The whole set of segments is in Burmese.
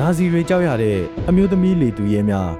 နာဇီတွေကြောက်ရတဲ့အမျိုးသမီးလေသူရဲများ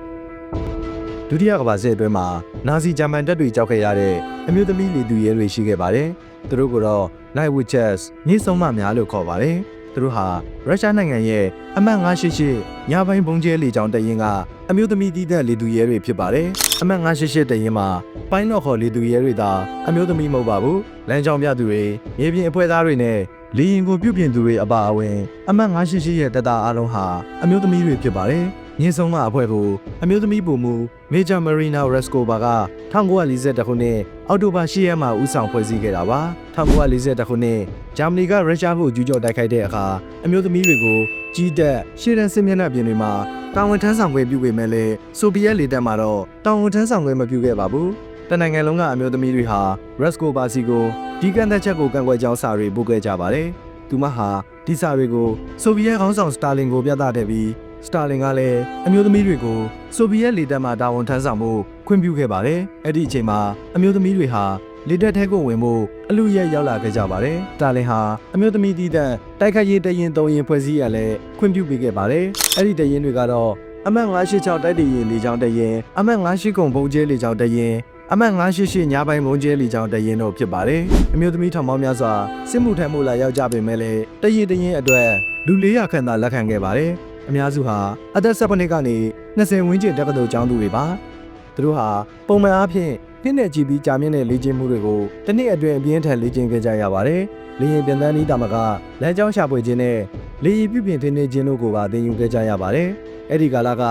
ဒုတိယကမ္ဘာစစ်အတွင်းမှာနာဇီဂျာမန်တပ်တွေကြောက်ခဲ့ရတဲ့အမျိုးသမီးလေသူရဲတွေရှိခဲ့ပါတယ်။သူတို့ကတော့ Night Witches ညစ်ဆုံးမများလို့ခေါ်ပါတယ်။သူတို့ဟာရုရှားနိုင်ငံရဲ့အမှတ်988ညပိုင်းဘုံကျဲလေကြောင်းတရင်ကအမျိုးသမီးတည်တဲ့လေသူရဲတွေဖြစ်ပါတယ်။အမှတ်988တရင်မှာပိုင်းတော့ခေါ်လေသူရဲတွေသာအမျိုးသမီးမဟုတ်ပါဘူး။လမ်းကြောင်းပြသူတွေမြေပြင်အဖွဲ့သားတွေနဲ့ လေရင်ကိုပြုတ်ပြင်သူတွေအပါအဝင်အမှတ်988ရဲ့တပ်သားအလုံးဟာအမျိုးသမီးတွေဖြစ်ပါတယ်။ညင်းဆုံးမအဖွဲ့ကိုအမျိုးသမီးပုံမူမေဂျာမရီနာရက်စကိုဘာက1942ခုနှစ်အောက်တိုဘာ10ရက်မှာဦးဆောင်ဖွဲ့စည်းခဲ့တာပါ1942ခုနှစ်ဂျာမနီကရုရှားကိုကျူးကျော်တိုက်ခိုက်တဲ့အခါအမျိုးသမီးတွေကိုကြီးတက်ရှေ့တန်းစစ်မျက်နှာပြင်တွေမှာတာဝန်ထမ်းဆောင်ခွင့်ပြုပေမဲ့လည်းဆိုဗီယက်လေတပ်မှာတော့တာဝန်ထမ်းဆောင်ခွင့်မပြုခဲ့ပါဘူး တနိုင်ငံလုံးကအမျိုးသမီးတွေဟာရက်စကိုဘာစီကိုဒီကန်သက်ချက်ကိုကန့်ကွက်ကြောင်းစာတွေပို့ခဲ့ကြပါတယ်သူမဟာဒီစာတွေကိုဆိုဗီယက်ခေါင်းဆောင်စတာလင်ကိုပြသတဲ့ပြီးစတာလင်ကလည်းအမျိုးသမီးတွေကိုဆိုဗီယက်လေတပ်မှတာဝန်ထမ်းဆောင်မှုခွင့်ပြုခဲ့ပါတယ်။အဲ့ဒီအချိန်မှာအမျိုးသမီးတွေဟာလေတပ်ထဲကိုဝင်ဖို့အလူရက်ရောက်လာခဲ့ကြပါတယ်။စတာလင်ဟာအမျိုးသမီးတည်တဲ့တိုက်ခိုက်ရေးတရင်သုံးရင်ဖွဲ့စည်းရလဲခွင့်ပြုပေးခဲ့ပါတယ်။အဲ့ဒီတရင်တွေကတော့အမှတ်986တိုက်တည်ရင်လေကြောင်းတရင်အမှတ်98ကုံဘုံကျဲလေကြောင်းတရင် အမှတ်988ညပိုင်းမုံကျဲလီကြောင်းတရင်တို့ဖြစ်ပါတယ်။အမျိုးသမီးထောင်ပေါင်းများစွာစစ်မှုထမ်းမှုလာရောက်ကြပေမဲ့လည်းတရင်တရင်အတွက်လူ400ခန့်သာလက်ခံခဲ့ပါတယ်။အများစုဟာအသက်7နှစ်ကနေ20ဝန်းကျင်တက္ကသိုလ်ကျောင်းသူတွေပါ။သူတို့ဟာပုံမှန်အားဖြင့်နှစ်နဲ့ကြည်ပြီးကြာမြင့်တဲ့လေ့ကျင့်မှုတွေကိုတစ်နှစ်အတွင်းအပြင်းထန်လေ့ကျင့်ခဲ့ကြရပါတယ်။လေရင်ပြန်တန်းဤတာမကလမ်းကြောင်းရှာဖွေခြင်းနဲ့လေရင်ပြုပြင်ထိန်းသိမ်းခြင်းတို့ကိုပါသင်ယူခဲ့ကြရပါတယ်။ အဲ့ဒီကာလက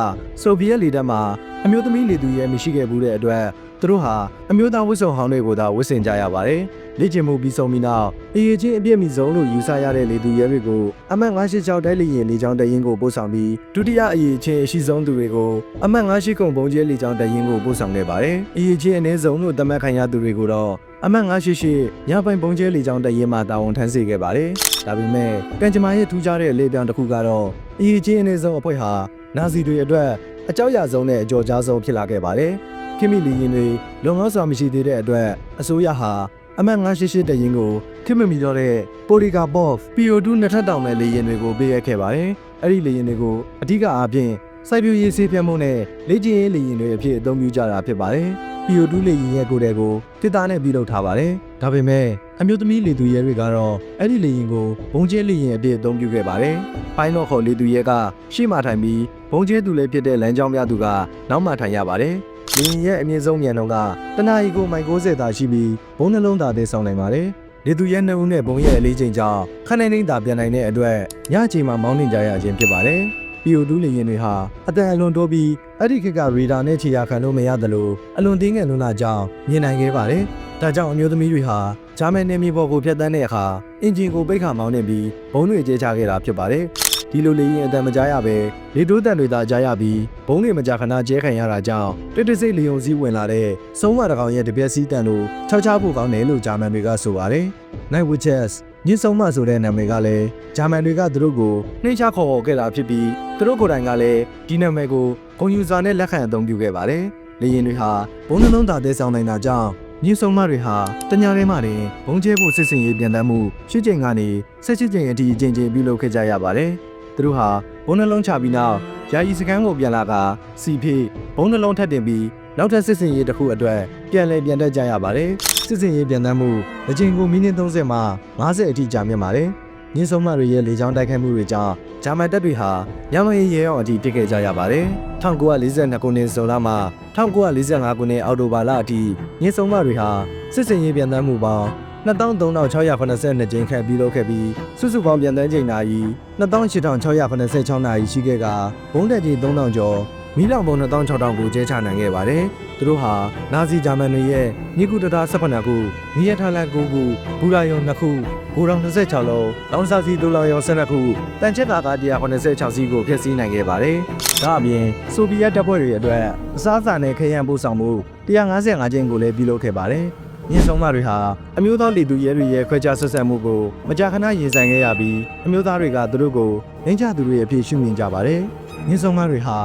ဆိုဗီယက်လေတပ်မှာအမျိုးသမီးလေသူရဲမရှိခဲ့ဘူးတဲ့အတွက်သူတို့ဟာအမျိုးသားဝတ်စုံဟောင်းတွေကိုသာဝတ်ဆင်ကြရပါတယ်။လေ့ကျင့်မှုပြီးဆုံးပြီးနောက်အရေးချင်းအပြည့်မီဆုံးလို့ယူဆရတဲ့လေသူရဲတွေကိုအမှတ်986တိုက်လေရင်လေချောင်းတရင်ကိုပို့ဆောင်ပြီးဒုတိယအရေးချင်းအရှိဆုံးသူတွေကိုအမှတ်98ကုံပုံကျဲလေချောင်းတရင်ကိုပို့ဆောင်ခဲ့ပါတယ်။အရေးချင်းအနည်းဆုံးလို့သတ်မှတ်ခံရသူတွေကိုတော့အမှတ်988ညပိုင်းပုံကျဲလေချောင်းတရင်မှာတာဝန်ထမ်းစေခဲ့ပါတယ်။ဒါပေမဲ့ကံကြမ္မာရဲ့ထူးခြားတဲ့လေပြောင်တစ်ခုကတော့အရေးချင်းအနည်းဆုံးအဖွဲ့ဟာ နာဇီတွေအတွက်အကြောက်ရဆုံးနဲ့အကြော်ကြားဆုံးဖြစ်လာခဲ့ပါတယ်။ခင်မီလီရင်တွေလုံလောက်စွာမရှိသေးတဲ့အတွက်အစိုးရဟာအမှတ်988တရင်ကိုခင်မမီတော့တဲ့ပိုလီကာဘော့ဖ် PO2 နှစ်ထပ်တောင်မဲ့လေရင်တွေကိုပေးရခဲ့ပါတယ်။အဲ့ဒီလေရင်တွေကိုအဓိကအားဖြင့်စိုက်ပျိုးရေးဆေးပြတ်မှုနဲ့လေ့ကျင့်ရေးလေရင်တွေအဖြစ်အသုံးပြုကြတာဖြစ်ပါတယ်။ PO2 လေရင်ရဲ့ကိုယ်တွေကိုတစ်သားနဲ့ပြုလုပ်ထားပါတယ်။ ဒါပေမဲ့အမျိုးသမီးလေသူရဲတွေကတော့အဲ့ဒီလေရင်ကိုဘုံကျဲလေရင်အဖြစ်အသုံးပြုခဲ့ပါတယ်။ပိုင်းတော့ခေါ်လေသူရဲကရှေ့မှထိုင်ပြီးဘုံကျဲသူလည်းဖြစ်တဲ့လမ်းကြောင်းများသူကနောက်မှထိုင်ရပါတယ်။လေရင်ရဲ့အမြင့်ဆုံးမြန်နှုန်းကတနအီကိုမိုင်90သာရှိပြီးဘုံနှလုံးသားသေးဆောင်နိုင်ပါတယ်။လေသူရဲနှစ်ဦးနဲ့ဘုံရဲ့အလေးချိန်ကြောင့်ခဏနေသာပြန်နိုင်တဲ့အတွက်ညအချိန်မှာမောင်းနှင်ကြရခြင်းဖြစ်ပါတယ်။ PO2 လေရင်တွေဟာအတန်အလွန်တိုးပြီးအဲ့ဒီခေတ်ကရေဒါနဲ့ခြေရာခံလို့မရသလိုအလွန်သေးငယ်လွန်းလာကြောင်းမြင်နိုင်ခဲ့ပါတယ်။ ဒါကြောင့်အမျိုးသမီးတွေဟာဂျာမန်နယ်မြေပေါ်ကိုဖျက်ဆီးတဲ့အခါအင်ဂျင်ကိုပိတ်ခါမောင်းနေပြီးဘုံတွေကျဲချခဲ့တာဖြစ်ပါတယ်။ဒီလိုလေရင်အတန်မကြားရပဲလေတိုးတန်တွေသာကြားရပြီးဘုံတွေမကြာခဏကျဲခံရတာကြောင့်တစ်တစိတ်လေုံစည်းဝင်လာတဲ့စုံးမတကောင်ရဲ့တပြက်စီးတန်လို့ခြောက်ချဖို့ကောင်းတယ်လို့ဂျာမန်တွေကဆိုပါတယ်။ Night Witches ညစ်ဆုံးမဆိုတဲ့နာမည်ကလည်းဂျာမန်တွေကသူတို့ကိုနှိမ့်ချခေါ်ခေါ်ခဲ့တာဖြစ်ပြီးသူတို့ကိုယ်တိုင်ကလည်းဒီနာမည်ကိုဂုဏ်ယူစွာနဲ့လက်ခံအသုံးပြုခဲ့ပါတယ်။လေရင်တွေဟာဘုံနှလုံးသားသေးဆောင်နိုင်တာကြောင့် ညစ်ဆုံးမတွေဟာတညာထဲမှာတင်ဘုံကျဲဖို့စစ်စင်ရေးပြန်တမ်းမှုရှစ်ချိန်ကနေဆက်ချစ်ချိန်အထိအချိန်ချင်းပြုလုပ်ခဲ့ကြရပါတယ်။သူတို့ဟာဘုံနှလုံးချပြီးနောက်ယာယီစကန်းကိုပြန်လာကစီဖေးဘုံနှလုံးထပ်တင်ပြီးနောက်ထပ်စစ်စင်ရေးတစ်ခုအတွက်ပြန်လည်ပြန်တက်ကြရပါတယ်။စစ်စင်ရေးပြန်တမ်းမှုအချိန်ကိုမိနစ်30မှ50အထိကြာမြင့်ပါတယ်။ ညင်းဆုံးမတွေရဲ့လေကြောင်းတိုက်ခိုက်မှုတွေကြောင့်ဂျာမန်တပ်တွေဟာညမရေးရဲအောင်အထိတစ်ခဲ့ကြရပါတယ်။1942ခုနှစ်ဇွန်လမှ1945ခုနှစ်အောက်တိုဘာလအထိညင်းဆုံးမတွေဟာစစ်စင်ရေးပြန်တမ်းမှုပေါင်း23,682ကြိမ်ခန့်ပြုလုပ်ခဲ့ပြီးစုစုပေါင်းပြန်တမ်းချိန်နာရီ28,686နာရီရှိခဲ့ကဘုံတက်ကြီး3,000ကျော် မီးလောင်ပုံ26,000ကိုကျဲချနိုင်ခဲ့ပါတယ်။သူတို့ဟာနာဇီဂျာမန်တွေရဲ့ညကုတတာ18ခု၊မီးရထားလန်9ခု၊ဘူရာယုံ2ခု၊ဂိုရောင်26လုံး၊လောင်စာစီဒူလောင်ယုံ12ခု၊တန်ချက်ကာကာ186စီးကိုဖျက်ဆီးနိုင်ခဲ့ပါတယ်။ဒါအပြင်ဆိုဗီယက်တပ်ဖွဲ့တွေအတွက်အစားအစာနဲ့ခရမ်းပို့ဆောင်မှု155ကျင်းကိုလည်းပြုလုပ်ခဲ့ပါတယ်။ညင်ဆုံးမတွေဟာအမျိုးသားလေသူရဲတွေရဲ့ခွဲခြားဆက်ဆံမှုကိုမကြာခဏရင်ဆိုင်ခဲ့ရပြီးအမျိုးသားတွေကသူတို့ကိုနှိမ့်ချသူတွေအဖြစ်ရှုမြင်ကြပါတယ်။ညင်ဆုံးမတွေဟာ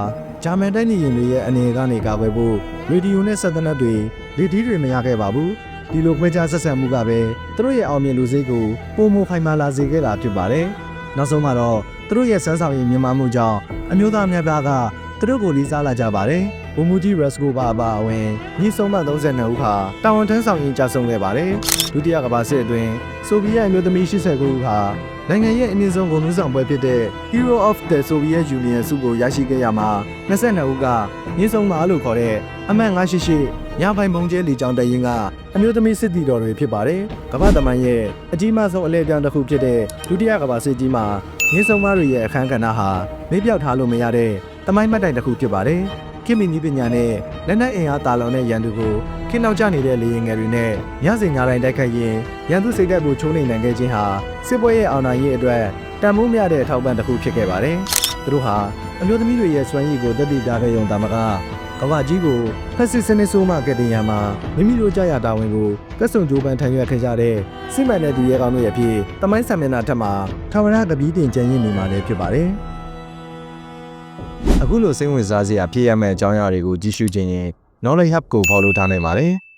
ဂျာမန်တိုက်နေရင်တွေရဲ့အနေကနေကာကွယ်ဖို့ရေဒီယိုနဲ့ဆက်သနက်တွေလေဒီတွေမရခဲ့ပါဘူး။ဒီလိုခွဲခြားဆက်ဆံမှုကပဲသူတို့ရဲ့အောင်မြင်လူစိတ်ကိုပုံမခိုင်မာလာစေခဲ့တာဖြစ်ပါတယ်။နောက်ဆုံးမှာတော့သူတို့ရဲ့စမ်းဆောင်ရည်မြင်မာမှုကြောင့်အမျိုးသားများပြားကသူတို့ကိုလေးစားလာကြပါတယ်။ဘုံမူကြီးရက်စကိုပါအပါအဝင်ညီဆုံးမ32ဦးဟာတာဝန်ထမ်းဆောင်ရင်းကြာဆုံးခဲ့ပါတယ်။ဒုတိယကမ္ဘာစစ်အတွင်းဆိုဗီယက်အမျိုးသမီး89ဦးဟာ နိုင်ငံရဲ့အမြင့်ဆုံးဂုဏ်ထူးဆောင်ပွဲဖြစ်တဲ့ Hero of the Soviet Union ဆုကိုရရှိခဲ့ရမှာ22ဦးကညီဆုံးမလို့ခေါ်တဲ့အမှတ်988ညပိုင်းပုံကျဲလီကြောင်တရင်ကအမျိုးသမီးစစ်တီတော်တွေဖြစ်ပါတယ်။ကမ္ဘာတမန်ရဲ့အကြီးမားဆုံးအလဲပြောင်းတစ်ခုဖြစ်တဲ့ဒုတိယကမ္ဘာစစ်ကြီးမှာညီဆုံးမတွေရဲ့အခမ်းကဏ္ဍဟာမေ့ပြောက်ထားလို့မရတဲ့တမိုင်းမှတ်တိုင်တစ်ခုဖြစ်ပါတယ်။ ခင်မီနီးပညာနဲ့လက်နက်အင်အားတာလောင်တဲ့ရန်သူကိုခင်းနောက်ကျနေတဲ့လေရင်ငယ်တွေနဲ့ညစဉ်ညတိုင်းတိုက်ခိုက်ရင်ရန်သူစိတ်ဓာတ်ကိုချိုးနှိမ်နိုင်ခဲ့ခြင်းဟာစစ်ပွဲရဲ့အောင်နိုင်ရေးအတွက်တန်ဖိုးမြတဲ့အထောက်ပံ့တစ်ခုဖြစ်ခဲ့ပါတယ်။သူတို့ဟာအမျိုးသမီးတွေရဲ့စွမ်းရည်ကိုတက်တည်ပြခဲ့ရုံသာမကကမ္ဘာကြီးကိုဖက်စစ်စနစ်ဆိုးမှကတဲ့ရန်မှာမိမိတို့ကြာရတာဝန်ကိုကတ်ဆုံကြိုးပမ်းထမ်းရွက်ခဲ့ကြတဲ့စစ်မှန်တဲ့သူရဲကောင်းတို့ရဲ့ဖြစ်တမိုင်းဆံမျက်နှာထက်မှာထာဝရကပီးတင်ကြံ့ရင်နေမှာလည်းဖြစ်ပါတယ်။ အခုလိုစိတ်ဝင်စားစရာဖြစ်ရမယ့်အကြောင်းအရာတွေကိုကြည့်ရှုခြင်းရင် Knowledge Hub ကို follow ထားနိုင်ပါတယ်။